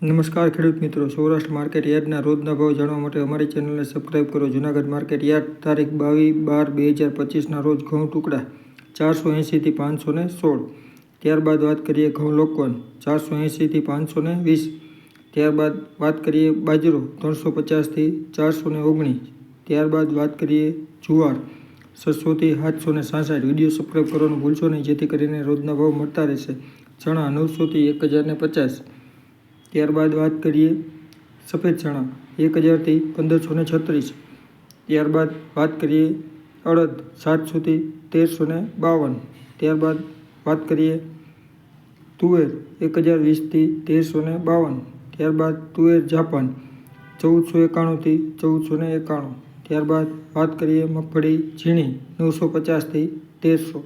નમસ્કાર ખેડૂત મિત્રો, સૌરાષ્ટ્ર માર્કેટ યાર્ડના રોજના ભાવ જાણવા માટે અમારી ચેનલને સબસ્ક્રાઇબ કરો. જૂનાગઢ માર્કેટ યાર્ડ, તારીખ બાવીસ બાર બે હજાર પચીસના રોજ ઘઉં ટુકડા ચારસો એંશીથી પાંચસો ને સોળ. ત્યારબાદ વાત કરીએ ઘઉં લોકવન, ચારસો એંશીથી પાંચસો ને વીસ. ત્યારબાદ વાત કરીએ બાજરો, ત્રણસો પચાસથી ચારસો ને ઓગણીસ. ત્યારબાદ વાત કરીએ જુવાર, છસોથી સાતસો ને સાસઠ. વીડિયો સબસ્ક્રાઇબ કરવાનું ભૂલશો નહીં, જેથી કરીને રોજના ભાવ મળતા રહેશે. ચણા નવસોથી એક હજાર ને પચાસ. ત્યારબાદ વાત કરીએ સફેદ ચણા, એક હજારથી પંદરસો ને છત્રીસ. ત્યારબાદ વાત કરીએ અડદ, સાતસોથી તેરસો ને બાવન. ત્યારબાદ વાત કરીએ તુવેર, એક હજાર વીસથી તેરસો ને બાવન. ત્યારબાદ તુવેર, જાપાન, ચૌદસો એકાણુંથી ચૌદસો ને એકાણું. ત્યારબાદ વાત કરીએ મગફળી, ઝીણી, નવસો પચાસથી તેરસો.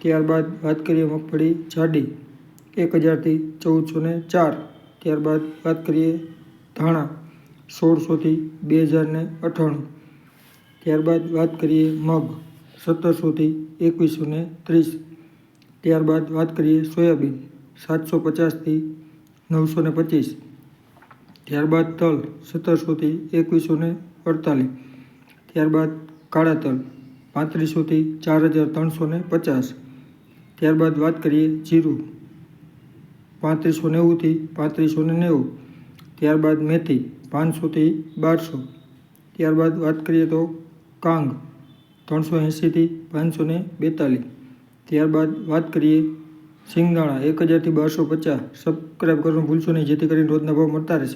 ત્યારબાદ વાત કરીએ મગફળી, જાડી, એક હજારથી ચૌદસો ને ચાર. ત્યારબાદ વાત કરીએ ધાણા, સોળસોથી બે હજાર ને અઠ્ઠાણું ત્યારબાદ વાત કરીએ મગ, સત્તરસોથી એકવીસો ને ત્રીસ. ત્યારબાદ વાત કરીએ સોયાબીન સાતસો પચાસથી નવસો ને પચીસ. ત્યારબાદ તલ, સત્તરસોથી એકવીસો ને અડતાલીસ. ત્યારબાદ કાળા તલ, પાંત્રીસોથી ચાર હજાર ત્રણસો ને પચાસ. ત્યારબાદ વાત કરીએ જીરું પાંત્રીસો નેવુંથી પાંત્રીસો ને નેવું, ત્યારબાદ મેથી પાંચસોથી બારસો, ત્યારબાદ વાત કરીએ તો કાંગ ત્રણસો એંશીથી પાંચસો ને બેતાલીસ, ત્યારબાદ વાત કરીએ સિંગદાણા એક હજારથી બારસો પચાસ. સબસ્ક્રાઈબ કરવાનું ભૂલશો નહીં, જેથી કરીને રોજના ભાવ મળતા રહેશે.